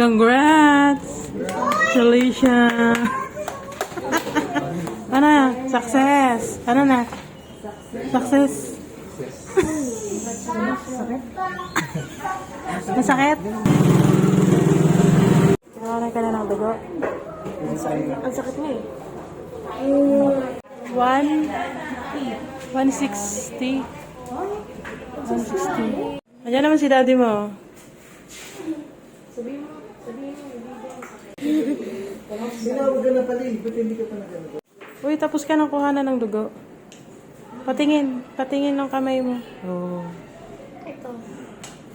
Congrats! Congratulations! ano na? Success! Ano na? Success! Masakit? Tinawalan ka na ng dugo? Ang sakit mo eh. One, 160. 160. Ayan naman si daddy mo. Sinawag ka na pala eh. Ba't hindi ka pa nagano? Uy, tapos ka ng kuhanan ng dugo. Patingin. Patingin ng kamay mo. Oo. Ito.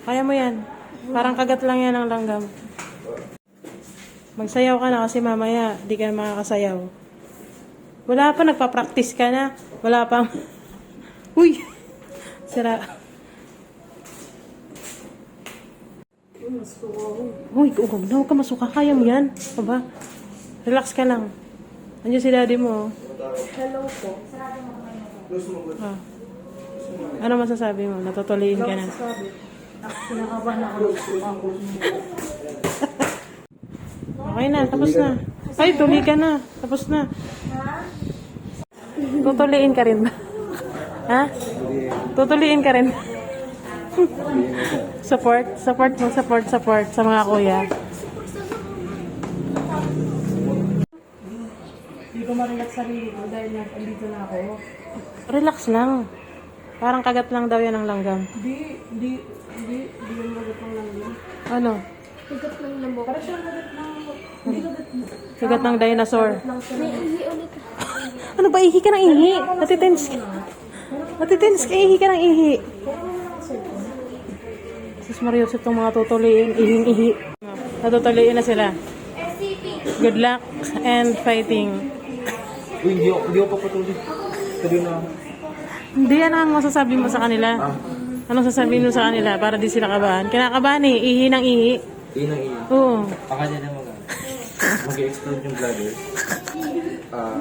Kaya mo yan. Parang kagat lang yan ng langgam. Magsayaw ka na kasi mamaya di ka na makakasayaw. Wala pa, nagpa-practice ka na. Wala pa. Uy! Sira. Uy, na, huwag ka masuka. Kaya mo yan. Aba, relax ka lang. Andiyan si daddy mo. oh. Hello po. Ah. Ano masasabi mo? Natutuliin ka na. Sabi. Kinakabahan ako. Okay na, tapos na. Ay, tuli ka na. Tapos na. Tutuliin ka rin ba? ha? Tutuliin ka rin. support, support mo, support, support sa mga kuya. Hindi ko ma-relax sarili ko dahil nandito na ako. Relax lang. Parang kagat lang daw yan ng langgam. Hindi, hindi, hindi, hindi yung magat ng langgam. Ano? Kagat ng lambok. Parang siya magat ng, hindi kagat Kagat ng dinosaur. May ihi ulit. Ano ba? Ihi ka ng ihi. Natitense ka. Natitense ka. Ihi ka ng ihi. Sus Marios, itong mga tutuliin. Ihing-ihi. Natutuliin na sila. Good luck and fighting. Uy, hindi ako, hindi ako papatuloy. Tuloy na ako. Hindi yan ang masasabi mo sa kanila. Anong sasabihin mo sa kanila para di sila kabahan? Kinakabahan eh. Ihi ng ihi. Iyon ang iyon. Oo. Akala naman nga. Mag-explode yung bladder. Ah,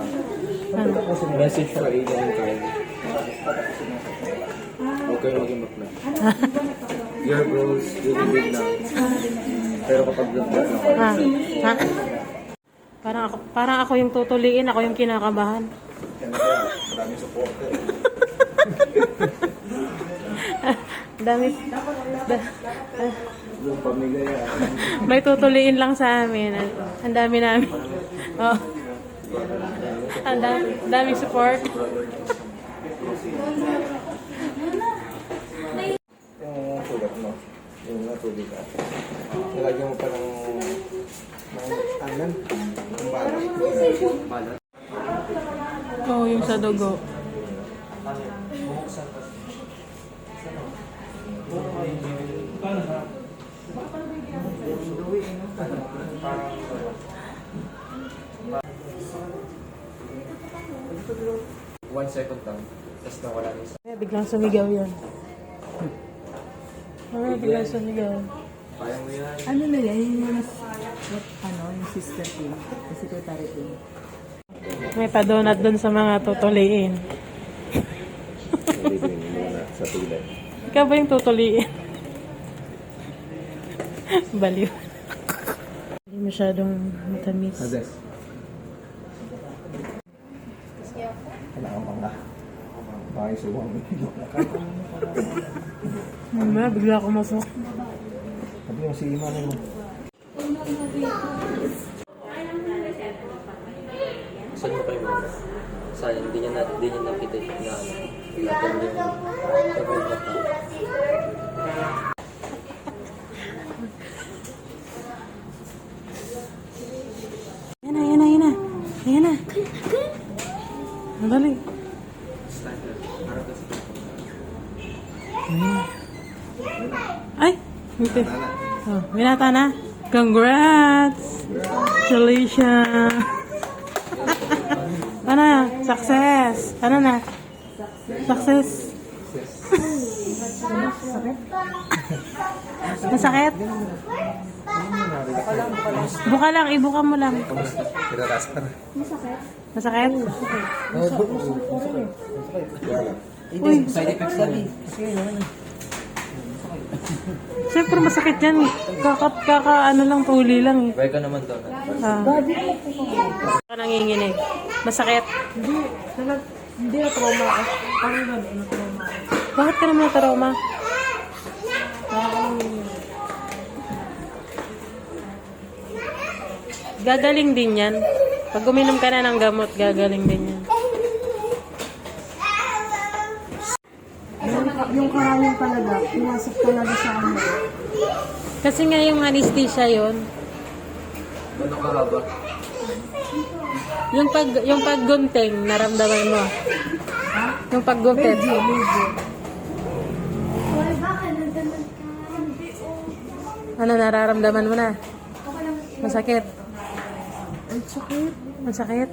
Ano? message for Aiden and Kyle. Okay, maging bakla. Your goals will be big now. Pero kapag blood na Ha? Ha? Parang ako, parang ako yung tutuliin, ako yung kinakabahan. maraming supporter. Dami. Da, ah, Yung pamilya may tutuliin lang sa amin. Ang dami namin. Oh. Ang dami, daming support. Yung sugat mo. Yung natuli ka. Nilagyan mo pa ng ng anan. Ng balat. Balat. Oo, oh, yung sa dugo. One second lang. Tapos nawala na isa. Kaya biglang sumigaw yan. Ah, biglang sumigaw. Kaya mo yan. Ano na yan? Yung mga, ano, yung sister ko, yung secretary ko. May padonat dun sa mga tutuliin. sa tulay. Ikaw ba yung tutuliin? Baliw. Hindi masyadong matamis. Ades. Wala kang pangga. Bakit suwang mo? Mamaya, bigla ako masok. Sabi mo si Iman mo. Saan mo kayo muna? Sayang, hindi niya, na, hindi niya nakita yung na ano. Natin yung pag-ulat na. Yan na, yan na, yan na. Yan na. Madali. Ay! Hindi. Oh, binata na. Congrats! Congratulations! ano na? Success! Ano na? Success! Masakit? Buka lang, ibuka mo lang. Tinatas ka na. Masakit? Uy, side effects lang eh. Siyempre masakit yan. Kaka, kaka ano lang, tuli lang eh. Bye ka naman doon. Ah. Ka nanginginig. Masakit. Hindi, nalag, hindi na trauma ako. Parang gano'n na trauma. Bakit ka naman na-trauma? Gagaling din yan. Pag uminom ka na ng gamot, gagaling din yan. Karayang talaga, pinasok talaga sa ano. Kasi nga yung anesthesia yon Gano'ng kahaba? yung pag yung paggunting naramdaman mo. Yung paggunting. Medyo, medyo. Ano nararamdaman mo na? Masakit. Ang sakit. Masakit.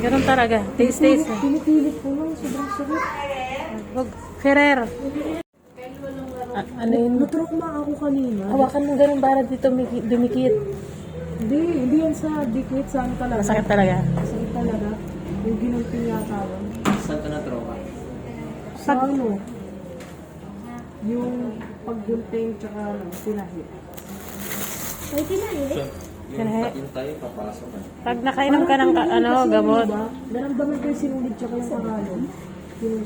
Ganun talaga. Taste, taste. Pinipilit ko lang, sobrang sakit. Wag. Ferrer. Ah, ano yun? Natrauma ako kanina. Hawakan mo ganun para dito dumiki- dumikit. Hindi, hindi yan sa dikit, sa ano talaga. Masakit talaga. Masakit talaga. Yung ginulping yata yun. Saan ka na trauma? Sa ano? Yung paggulping tsaka ano, tinahi. So, yung Kaya- patin tayo, papasok ka. Pag nakainom ka ng ka- ano, gamot? Naramdaman ko yung sinulid tsaka yung karalo. Yung